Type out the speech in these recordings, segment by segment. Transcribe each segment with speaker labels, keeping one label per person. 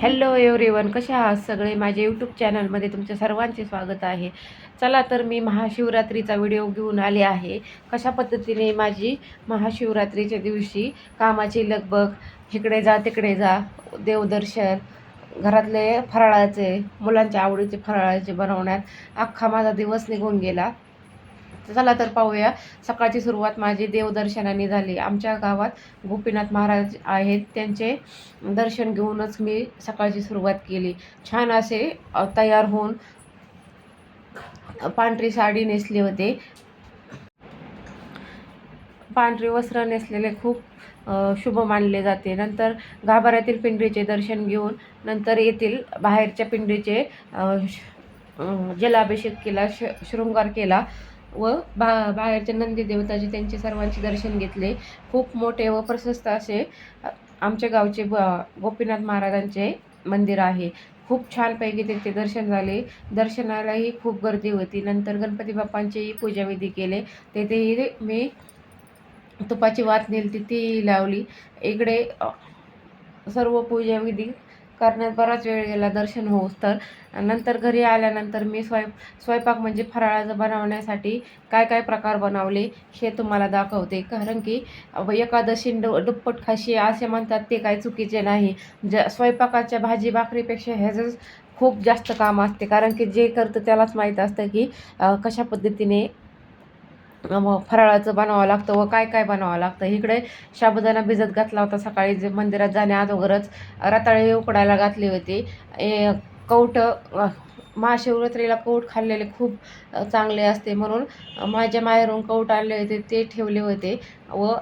Speaker 1: Hello everyone कसे आहात सगळे? माझ्या यूट्यूब चॅनलमध्ये तुमच्या सर्वांचे स्वागत आहे. चला तर मी महाशिवरात्रीचा व्हिडिओ घेऊन आले आहे. कशा पद्धतीने माझी महाशिवरात्रीच्या दिवशी कामाची लगबग इकडे जा तिकडे जा देवदर्शन घरातले फराळाचे मुलांच्या आवडीचे फराळाचे बनवण्यात अख्खा माझा दिवस निघून गेला. चला तर पाहूया. सकाळची सुरुवात माझी देवदर्शनाने झाली. आमच्या गावात गोपीनाथ महाराज आहेत. त्यांचे दर्शन घेऊनच मी सकाळची सुरुवात केली. छान असे तयार होऊन पांढरी साडी नेसली होते. पांढरे वस्त्र नेसलेले खूप शुभ मानले जाते. नंतर गाभाऱ्यातील पिंडीचे दर्शन घेऊन नंतर येथील बाहेरच्या पिंडीचे जलाभिषेक केला श शृंगार केला. व बा बाहेरच्या नंदी देवताचे त्यांचे सर्वांचे दर्शन घेतले. खूप मोठे व प्रशस्त असे आमच्या गावचे ब गोपीनाथ महाराजांचे मंदिर आहे. खूप छानपैकी तिथे दर्शन झाले. दर्शनालाही खूप गर्दी होती. नंतर गणपती बाप्पांचेही पूजाविधी केले. तेथेही मी तुपाची वात नेली तिथेही लावली. इकडे सर्व पूजाविधी करण्यात बराच वेळ गेला दर्शन होऊस तर. नंतर घरी आल्यानंतर मी स्वयं स्वयंपाक म्हणजे फराळाचं बनवण्यासाठी काय काय प्रकार बनवले हे तुम्हाला दाखवते. कारण की एकादशी डु दुप्पट खाशी असे म्हणतात ते काही चुकीचे नाही. ज स्वयंपाकाच्या भाजी भाकरीपेक्षा ह्याचंच खूप जास्त काम असते. कारण की जे करतं त्यालाच माहीत असतं की कशा पद्धतीने मग फराळाचं बनावं लागतं व काय काय बनावं लागतं. इकडे साबुदाणा भिजत घातला होता सकाळी जे मंदिरात जाण्या अगोदरच. रताळे उकडायला घातली होती. ए, कौट महाशिवरात्रीला कौट खाल्लेले खूप चांगले असते म्हणून माझ्या माहेरून कौट आणले होते ते ठेवले होते व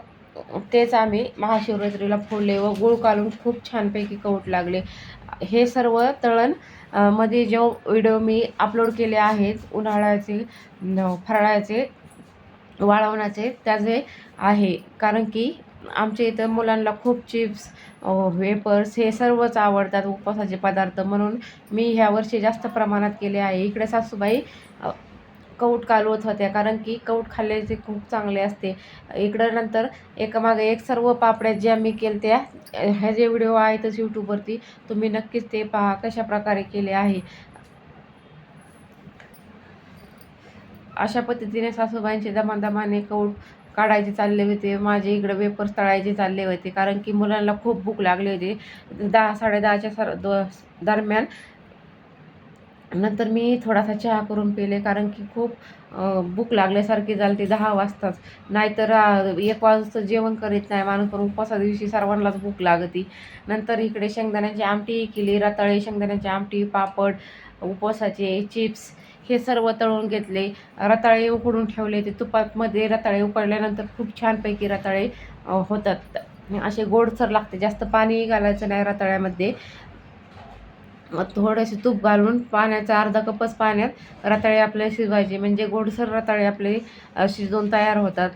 Speaker 1: तेच आम्ही महाशिवरात्रीला फोडले व गुळ काढून खूप छानपैकी कौट लागले. हे सर्व तळणमध्ये जो व्हिडिओ मी अपलोड केले आहेत उन्हाळ्याचे फराळाचे वाळवण्याचे त्याचे आहे. कारण की आमच्या इथं मुलांना खूप चिप्स वेपर्स हे सर्वच आवडतात उपवासाचे पदार्थ. म्हणून मी ह्या वर्षी जास्त प्रमाणात केले आहे. इकडे सासूबाई कौट कालवत होत्या. कारण की कौट खाल्ल्याचे खूप चांगले असते. इकडं नंतर एकामागे एक सर्व पापड्या ज्या मी केल्या त्या ह्या जे व्हिडिओ आहेतच यूट्यूबवरती तुम्ही नक्कीच ते पहा कशा प्रकारे केले आहे. अशा पद्धतीने सासूबाईंचे दमादमाने कौट काढायचे चालले होते. माझे इकडे वेपर्स तळायचे चालले होते. कारण की मुलांना खूप भूक लागली होती. दहा साडेदहाच्या सर द दरम्यान नंतर मी थोडासा चहा करून पिले. कारण की खूप भूक लागल्यासारखी झाली ती दहा वाजताच. नाहीतर एक वाजता जेवण करीत नाही. माणूस पण उपवासा दिवशी सर्वांनाच भूक लागती. नंतर इकडे शेंगदाण्याची आमटी केली. रताळे शेंगदाण्याची आमटी पापड उपवासाचे चिप्स हे सर्व तळून घेतले. रताळे उकडून ठेवले. ते तुपामध्ये रताळे उकडल्यानंतर खूप छानपैकी रताळे होतात. असे गोडसर लागते. जास्त पाणी घालायचं नाही रताळ्यामध्ये. थोडेसे तूप घालून पाण्याचा अर्धा कपच पाण्यात रताळे आपले शिजवायचे. म्हणजे गोडसर रताळे आपले शिजवून तयार होतात.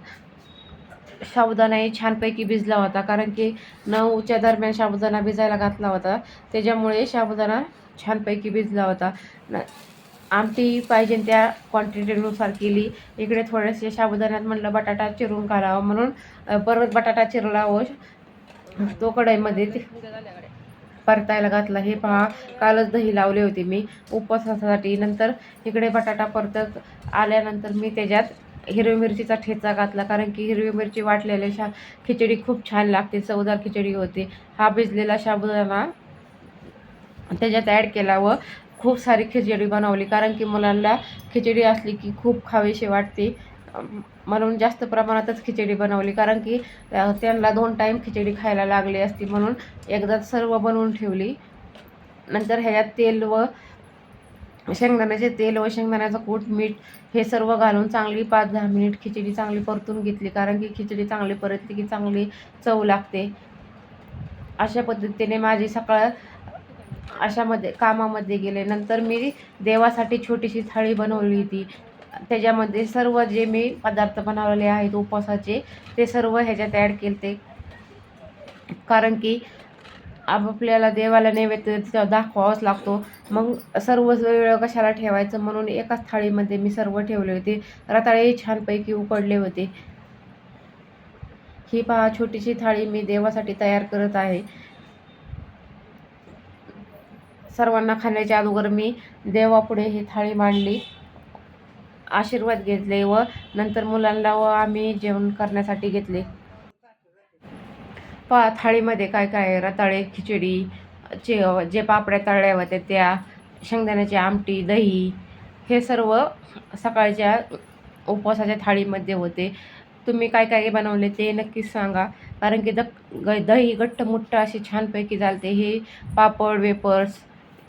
Speaker 1: साबुदाणाही छानपैकी भिजला होता. कारण की नऊच्या दरम्यान साबुदाणा भिजायला घातला होता. त्याच्यामुळे साबुदाणा छानपैकी भिजला होता. न आमटी पाहिजे त्या क्वांटिटीनुसार केली. इकडे थोडेसे साबुदाण्यात म्हटलं बटाटा चिरून घालावा म्हणून परत बटाटा चिरला व तो कढईमध्ये परतायला घातला. हे पहा कालच दही लावले होते मी उपवासासाठी. नंतर इकडे बटाटा परतत आल्यानंतर मी त्याच्यात हिरवी मिरचीचा ठेचा घातला. कारण की हिरवी मिरची वाटलेल्या शा खिचडी खूप छान लागते चवदार खिचडी होते. हा भिजलेला साबुदाणा त्याच्यात ॲड केला व खूप सारी खिचडी बनवली. कारण की मुलांना खिचडी असली की खूप खावीशी वाटते. म्हणून जास्त प्रमाणातच खिचडी बनवली. कारण की त्यांना दोन टाईम खिचडी खायला लागली असती. म्हणून एकदाच सर्व बनवून ठेवली. नंतर ह्याच्यात तेल व शेंगदाण्याचे तेल व शेंगदाण्याचं कूट मीठ हे सर्व घालून चांगली पाच दहा मिनिट खिचडी चांगली परतून घेतली. कारण की खिचडी चांगली परतली की चांगली चव लागते. अशा पद्धतीने माझी सकाळ अशामध्ये कामामध्ये गेले. नंतर मी देवासाठी छोटीशी थाळी बनवली होती. त्याच्यामध्ये सर्व जे मी पदार्थ बनवलेले आहेत उपवासाचे ते सर्व ह्याच्यात ॲड केले ते कारण की आपल्याला देवाला नैवेद्य दाखवावाच लागतो. मग सर्व वेळ कशाला ठेवायचं? म्हणून एकाच थाळीमध्ये मी सर्व ठेवले होते. रताळे छानपैकी उकडले होते. ही पहा छोटीशी थाळी मी देवासाठी तयार करत आहे. सर्वांना खाण्याच्या अगोदर मी देवापुढे ही थाळी मांडली आशीर्वाद घेतले व नंतर मुलांना व आम्ही जेवण करण्यासाठी घेतले. पा थाळीमध्ये काय काय रताळे खिचडी चे जे पापड्या तळल्या होत्या त्या शेंगदाण्याची आमटी दही हे सर्व सकाळच्या उपवासाच्या थाळीमध्ये होते. तुम्ही काय काय बनवले ते नक्कीच सांगा कारण की द ग दही घट्ट मुठ्ठ अशी छानपैकी चालते. हे पापड वेपर्स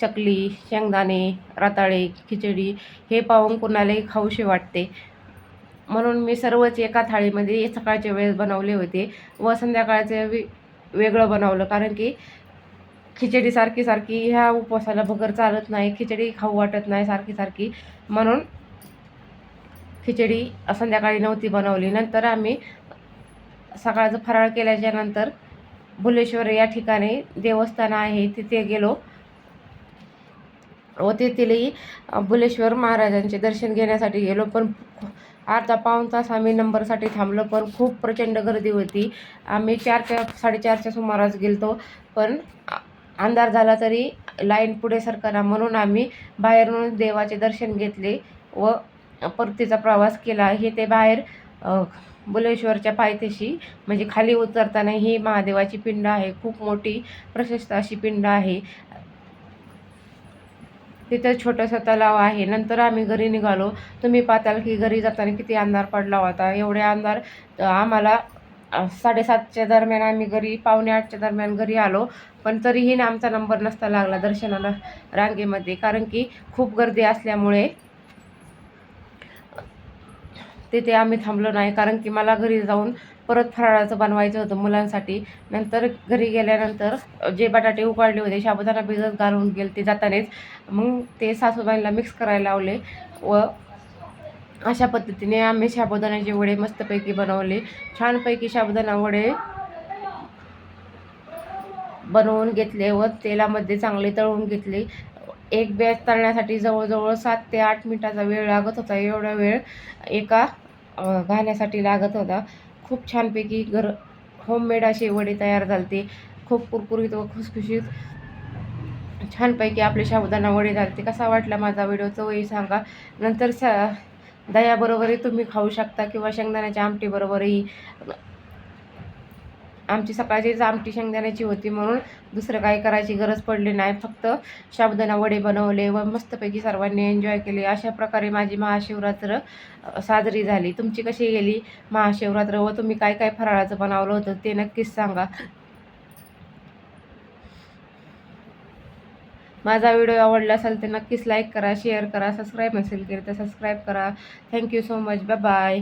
Speaker 1: चकली शेंगदाणे रताळे खिचडी हे पाहून कुणालाही खाऊशी वाटते. म्हणून मी सर्वच एका थाळीमध्ये सकाळच्या वेळेस बनवले होते व संध्याकाळचे वे वेगळं बनवलं. कारण की खिचडी सारखी सारखी ह्या उपवासाला भगर चालत नाही खिचडी खाऊ वाटत नाही सारखी सारखी. म्हणून खिचडी संध्याकाळी नव्हती बनवली. नंतर आम्ही सकाळचं फराळ केल्याच्यानंतर भुलेश्वर या ठिकाणी देवस्थान आहे तिथे गेलो. व तेथीलही भुलेश्वर महाराजांचे दर्शन घेण्यासाठी गेलो पण अर्धा पाऊण तास आम्ही नंबरसाठी थांबलो पण खूप प्रचंड गर्दी होती. आम्ही चारच्या साडेचारच्या सुमारास गेलतो पण अंधार झाला तरी लाईन पुढे सरकारा म्हणून आम्ही बाहेरून देवाचे दर्शन घेतले व परतीचा प्रवास केला. हे ते बाहेर बुलेश्वरच्या पायथ्याशी म्हणजे खाली उतरताना ही महादेवाची पिंड आहे. खूप मोठी प्रशस्त अशी पिंड आहे. तिथं छोटंसं तलाव आहे. नंतर आम्ही घरी निघालो. तुम्ही पाहताल की घरी जाताना किती अंधार पडला होता. एवढे अंधार आम्हाला साडेसातच्या दरम्यान आम्ही घरी पावणे आठच्या दरम्यान घरी आलो. पण तरीही ना आमचा नंबर नसता लागला दर्शनाला रांगेमध्ये. कारण की खूप गर्दी असल्यामुळे तिथे आम्ही थांबलो नाही. कारण की मला घरी जाऊन परत फराळाचं बनवायचं होतं मुलांसाठी. नंतर घरी गेल्यानंतर जे बटाटे उकाळले होते शाबुदाना भिजत घालून गेले ते जातानेच मग ते सासूबाईंना मिक्स करायला लावले व अशा पद्धतीने आम्ही साबुदाण्याचे वडे मस्तपैकी बनवले. छानपैकी साबुदाणा वडे बनवून घेतले व तेलामध्ये चांगले तळून घेतले. एक बॅच तळण्यासाठी जवळजवळ सात ते आठ मिनिटाचा वेळ लागत होता. एवढा वेळ एका घाण्यासाठी लागत होता. खूप छानपैकी घर होममेड असे वडे तयार झालते. खूप कुरकुरीत व खुसखुशीत छानपैकी आपले साबुदाणा वडे झालते. कसा वाटला माझा व्हिडिओ चवही सांगा. नंतर सा दह्याबरोबरही तुम्ही खाऊ शकता किंवा शेंगदाण्याच्या आमटीबरोबरही. आमची सकाळचीच आमटी शेंगदाण्याची होती म्हणून दुसरं काही करायची गरज पडली नाही. फक्त साबुदाणा वडे बनवले व मस्तपैकी सर्वांनी एन्जॉय केले. अशा प्रकारे माझी महाशिवरात्र साजरी झाली. तुमची कशी गेली महाशिवरात्र व तुम्ही काय काय फराळाचं बनवलं होतं ते नक्कीच सांगा. माझा व्हिडिओ आवडला असेल तर नक्कीच लाईक करा शेअर करा सबस्क्राईब नसेल केलं तर सबस्क्राईब करा. Thank you so much bye bye